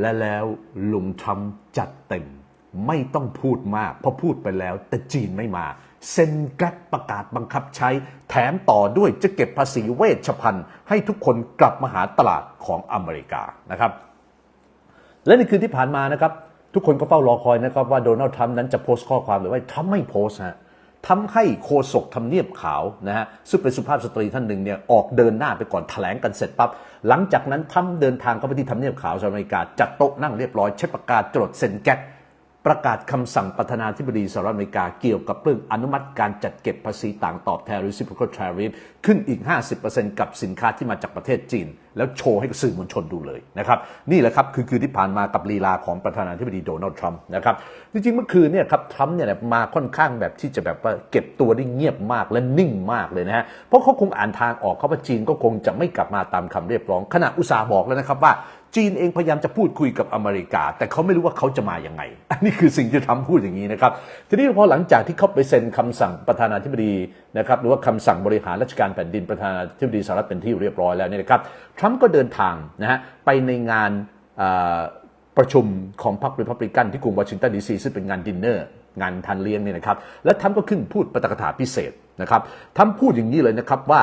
และแล้วลุงทรัมป์จัดเต็ม ไม่ต้องพูดมาก เพราะพูดไปแล้วแต่จีนไม่มาเซ็นกรกประกาศบังคับใช้ แถมต่อด้วยจะเก็บภาษีเวชภัณฑ์ ให้ทุกคนกลับมาหาตลาดของอเมริกานะครับ และในคืนที่ผ่านมานะครับ ทุกคนก็เฝ้ารอคอยนะครับว่าโดนัลด์ทรัมป์นั้นจะโพสต์ข้อความหรือว่าทรัมป์ไม่โพสต์ฮะ ทำให้โคศกทำเนียบขาวนะฮะซึ่งเป็นสุภาพสตรีท่านหนึ่งเนี่ยออกเดินหน้าไปก่อนแถลงกันเสร็จปั๊บหลังจากนั้นทำเดินทางเข้าไปที่ทำเนียบขาวสหรัฐอเมริกาจัดโต๊ะนั่งเรียบร้อยเช็ดปากกาจดเซ็นแก๊ก ประกาศคำสั่งประธานาธิบดีสหรัฐอเมริกาเกี่ยวกับเรื่องอนุมัติการจัดเก็บภาษีต่างตอบแทน reciprocal tariff ขึ้นอีก 50%กับสินค้าที่มาจากประเทศจีน แล้วโชว์ให้สื่อมวลชนดูเลยนะครับ นี่แหละครับคือคืนที่ผ่านมากับลีลาของประธานาธิบดีโดนัลด์ทรัมป์นะครับ จริงๆเมื่อคืนเนี่ยครับทรัมป์เนี่ยมาค่อนข้างแบบที่จะแบบว่าเก็บตัวได้เงียบมากและนิ่งมากเลยนะฮะเพราะเขาคงอ่านทางออกเขาว่าจีนก็คงจะไม่กลับมาตามคำเรียกร้องขณะอุตสาห์บอกแล้วนะครับว่า จีนเองพยายามจะพูดคุยกับอเมริกา แต่เขาไม่รู้ว่าเขาจะมาอย่างไง อันนี้คือสิ่งที่ทรัมป์พูดอย่างนี้นะครับ ทีนี้พอหลังจากที่เขาไปเซ็นคำสั่งประธานาธิบดีนะครับหรือว่าคำสั่งบริหารราชการแผ่นดินประธานาธิบดีสหรัฐเป็นที่เรียบร้อยแล้วเนี่ยนะครับทรัมป์ก็เดินทางนะฮะไปในงานประชุมของพรรครีพับลิกันที่กรุงวอชิงตันดีซีซึ่งเป็นงานดินเนอร์งานทานเลี้ยงเนี่ยนะครับ และทรัมป์ก็ขึ้นพูดปาฐกถาพิเศษนะครับทรัมป์พูดอย่างนี้เลยนะครับว่า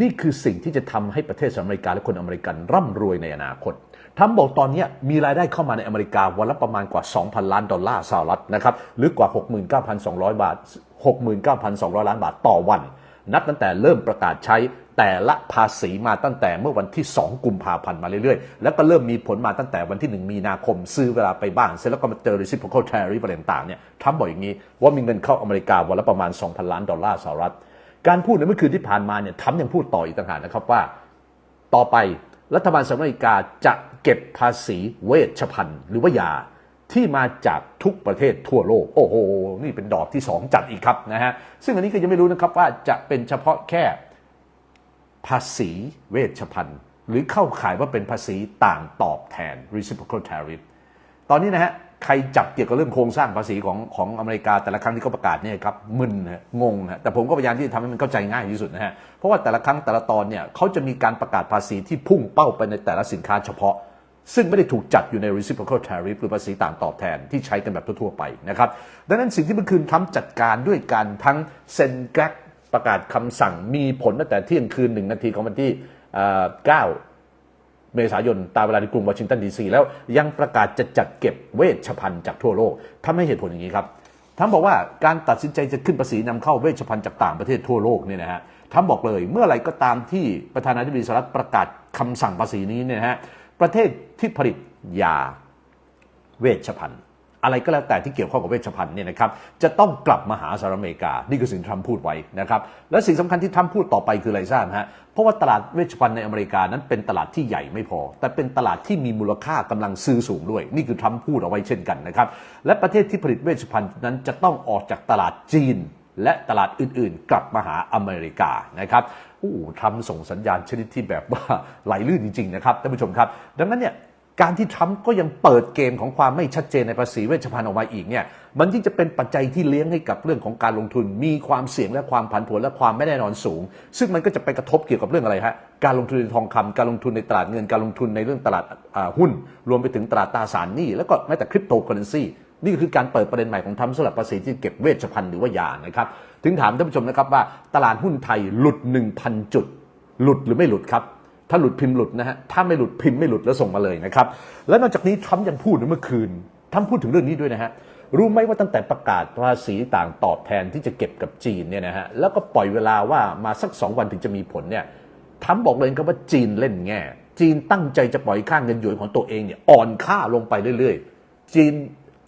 นี่คือสิ่งที่จะทำให้ประเทศสหรัฐอเมริกาและคนอเมริกันร่ำรวยในอนาคตทรัมป์บอกตอนนี้มีรายได้เข้ามาในอเมริกาวันละประมาณกว่า 2,000 ล้านดอลลาร์สหรัฐนะครับหรือกว่า 69,200 บาท 69,200 ล้านบาทต่อวัน นับตั้งแต่เริ่มประกาศใช้แต่ละภาษีมาตั้งแต่เมื่อวันที่ 2 กุมภาพันธ์มาเรื่อยๆ แล้วก็เริ่มมีผลมาตั้งแต่วันที่ 1 มีนาคมซื้อเวลาไปบ้าง เสร็จแล้วก็มาเจอ reciprocal tariff อะไรต่างๆเนี่ยทรัมป์บอกอย่างนี้ว่ามีเงินเข้าอเมริกาวันละประมาณ 2,000 ล้านดอลลาร์สหรัฐ การพูดในเมื่อคืนที่ผ่านมาเนี่ยทรัมป์ยังพูดต่ออีกต่างหากนะครับว่า ต่อไปรัฐบาลสหรัฐอเมริกาจะเก็บภาษีเวชภัณฑ์หรือว่ายาที่มาจากทุกประเทศทั่วโลก โอ้โห นี่เป็นดอกที่ 2 จัดอีกครับนะฮะ ซึ่งอันนี้ก็ยังไม่รู้นะครับว่าจะเป็นเฉพาะแค่ภาษีเวชภัณฑ์ หรือเข้าข่ายว่าเป็นภาษีต่างตอบแทน reciprocal tariff ตอนนี้นะฮะ ใครจับเกี่ยวกับเรื่องโครงสร้างภาษีของของอเมริกาแต่ละครั้งที่เขาประกาศเนี่ยครับมึนนะงงนะแต่ผมก็พยายามที่จะทำให้มันเข้าใจง่ายที่สุดนะฮะเพราะว่าแต่ละครั้งแต่ละตอนเนี่ยเขาจะมีการประกาศภาษีที่พุ่งเป้าไปในแต่ละสินค้าเฉพาะ ซึ่งไม่ได้ถูกจัดอยู่ใน reciprocal tariff หรือภาษีต่างตอบแทนที่ใช้กันแบบทั่วๆไปนะครับดังนั้นสิ่งที่เมื่อคืนทำจัดการด้วยการทั้งเซ็นแกรกประกาศคำสั่งมีผลตั้งแต่เที่ยงคืนหนึ่งนาทีของวันที่เอ่อ9 เมษายนตามเวลาในกรุงวอชิงตันดีซีแล้วยังประกาศจะจัดเก็บเวชภัณฑ์จากทั่วโลกทำให้เหตุผลอย่างนี้ครับทำบอกว่าการตัดสินใจจะขึ้นภาษีนำเข้าเวชภัณฑ์จากต่างประเทศทั่วโลกเนี่ยนะฮะทำบอกเลยเมื่อไรก็ตามที่ประธานาธิบดีสหรัฐประกาศคำสั่งภาษีนี้เนี่ยนะฮะประเทศที่ผลิตยาเวชภัณฑ์ อะไรก็แล้วแต่ที่เกี่ยวข้องกับเวชภัณฑ์เนี่ยนะครับจะต้องกลับมาหาสหรัฐอเมริกา นี่คือสิ่งที่ทรัมป์พูดไว้นะครับและสิ่งสำคัญที่ทรัมป์พูดต่อไปคืออะไรทราบฮะเพราะว่าตลาดเวชภัณฑ์ในอเมริกานั้นเป็นตลาดที่ใหญ่ไม่พอ แต่เป็นตลาดที่มีมูลค่ากำลังซื้อสูงด้วย นี่คือทรัมป์พูดเอาไว้เช่นกันนะครับและประเทศที่ผลิตเวชภัณฑ์นั้นจะต้องออกจากตลาดจีน และตลาดอื่นๆ กลับมาหาอเมริกานะครับโอ้ทำส่งสัญญาณชนิดที่แบบว่าไหลลื่นจริงๆนะครับท่านผู้ชมครับ ดังนั้นเนี่ย การที่ทรัมป์ก็ยังเปิดเกมของความไม่ชัดเจนในภาษีเวชภัณฑ์ออกมาอีกเนี่ยมันยิ่งจะเป็นปัจจัยที่เลี้ยงให้กับเรื่องของการลงทุน มีความเสี่ยงและความผันผวนและความไม่แน่นอนสูง ซึ่งมันก็จะไปกระทบเกี่ยวกับเรื่องอะไรฮะการลงทุนในทองคำการลงทุนในตลาดเงินการลงทุนในเรื่องตลาดหุ้น รวมไปถึงตลาดตราสารหนี้แล้วก็แม้แต่คริปโตเคอเรนซีนี่คือการเปิดประเด็นใหม่ของทรัมป์สำหรับภาษีที่เก็บเวชภัณฑ์หรือว่ายานะครับถึงถามท่านผู้ชมนะครับว่าตลาดหุ้นไทยหลุด 1,000 จุด หลุดหรือไม่หลุดครับ ถ้าหลุดพิมพ์หลุดนะฮะ ถ้าไม่หลุดพิมพ์ไม่หลุดแล้วส่งมาเลยนะครับ และนอกจากนี้ทรัมป์ยังพูดในเมื่อคืนทรัมป์พูดถึงเรื่องนี้ด้วยนะฮะ รู้ไหมว่าตั้งแต่ประกาศภาษีต่างตอบแทนที่จะเก็บกับจีนเนี่ยนะฮะ แล้วก็ปล่อยเวลาว่ามาสักสองวันถึงจะมีผลเนี่ยทรัมป์บอกเลยครับว่าจีนเล่นแง่ จีนตั้งใจจะปล่อยค่าเงินหยวนของตัวเองเนี่ยอ่อนค่าลงไปเรื่อยๆ จีน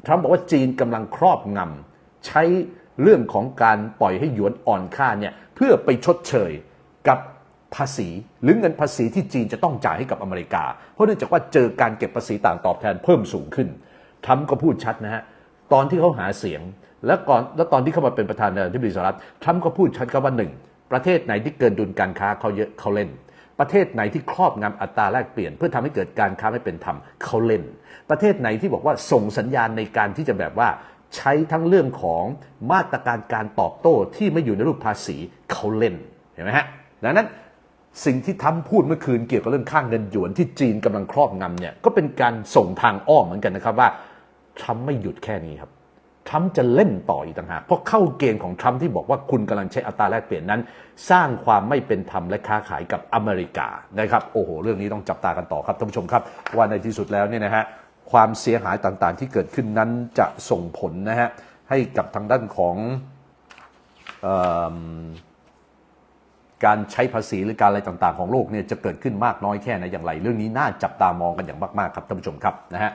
ทรัมป์บอกว่าจีนกำลังครอบงำใช้เรื่องของการปล่อยให้หยวนอ่อนค่าเนี่ยเพื่อไปชดเชยกับ ภาษี หรือเงินภาษีที่จีนจะต้องจ่ายให้กับอเมริกา เพราะเนื่องจากว่าเจอการเก็บภาษีต่างตอบแทนเพิ่มสูงขึ้นทรัมป์ก็พูดชัดนะฮะตอนที่เขาหาเสียง และก่อนแล้วตอนที่เขามาเป็นประธานาธิบดีสหรัฐทรัมป์ก็พูดชัดครับว่าหนึ่งประเทศไหนที่เกินดุลการค้าเขาเยอะเขาเล่น ประเทศไหนที่ครอบงำอัตราแลกเปลี่ยน เพื่อทำให้เกิดการค้าไม่เป็นธรรมเขาเล่น ประเทศไหนที่บอกว่าส่งสัญญาณในการที่จะแบบว่าใช้ทั้งเรื่องของมาตรการการตอบโต้ที่ไม่อยู่ในรูปภาษีเขาเล่นเห็นไหมฮะดังนั้น สิ่งที่ทรัมพูดเมื่อคืนเกี่ยวกับเรื่องค่างเงินหยวนที่จีนกำลังครอบงำเนี่ยก็เป็นการส่งทางอ้อมเหมือนกันนะครับว่าทรัมป์ไม่หยุดแค่นี้ครับทรัมป์จะเล่นต่ออีกต่างหากเพราะเข้าเกณฑ์ของทรัมป์ที่บอกว่าคุณกำลังใช้อัตราแลกเปลี่ยนนั้น สร้างความไม่เป็นธรรมและค้าขายกับอเมริกานะครับโอ้โห เรื่องนี้ต้องจับตากันต่อครับท่านผู้ชมครับ ว่าในที่สุดแล้วเนี่ยนะฮะความเสียหายต่างๆ ที่เกิดขึ้นนั้นจะส่งผลนะฮะให้กับทางด้านของ การใช้ภาษีหรือการอะไรต่างๆของโลกเนี่ยจะเกิดขึ้นมากน้อยแค่ไหนอย่างไร เรื่องนี้น่าจับตามองกันอย่างมากๆครับท่านผู้ชมครับนะฮะ